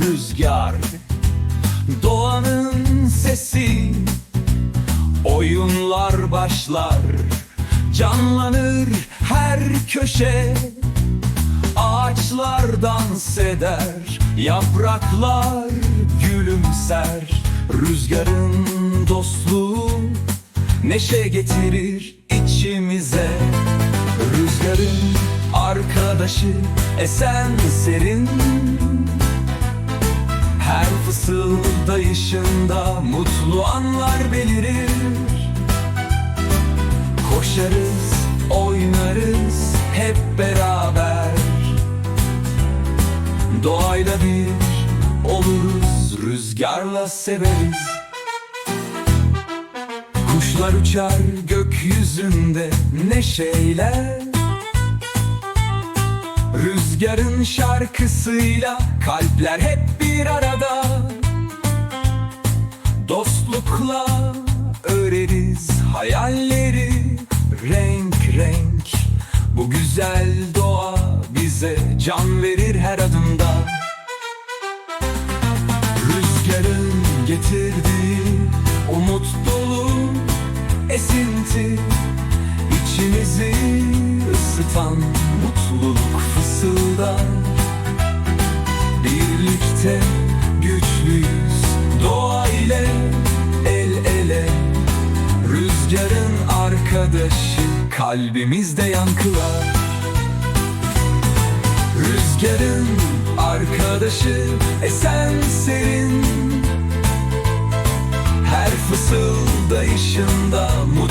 rüzgar Doğanın sesi. Oyunlar başlar Canlanır her köşe. Ağaçlar dans eder Yapraklar gülümser. Rüzgarın dostluğu Neşe getirir içimize arkadaşı Esen serin. Her fısıldayışında Mutlu anlar belirir. Koşarız, oynarız hep beraber. Doğayla bir oluruz, rüzgarla severiz. Kuşlar uçar gökyüzünde neşeyle Rüzgarın şarkısıyla kalpler hep bir arada. Dostlukla öreriz hayalleri renk renk. Bu güzel doğa bize can verir her adımda. Rüzgarın getirdiği umut dolu esinti. İçimizi ısıtan mutluluk fısıldar Birlikte güçlüyüz doğa ile el ele. Rüzgarın arkadaşı kalbimizde yankılar. Rüzgarın arkadaşı esen serin. Her fısıldayışında mutlu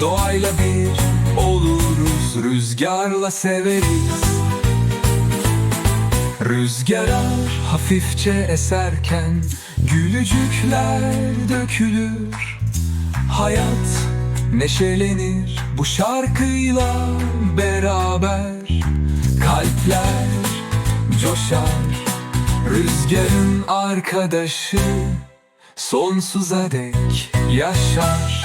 Doğayla bir oluruz, rüzgarla severiz. Rüzgara hafifçe eserken Gülücükler dökülür. Hayat neşelenir bu şarkıyla beraber Kalpler coşar. Rüzgarın arkadaşı Sonsuza dek yaşar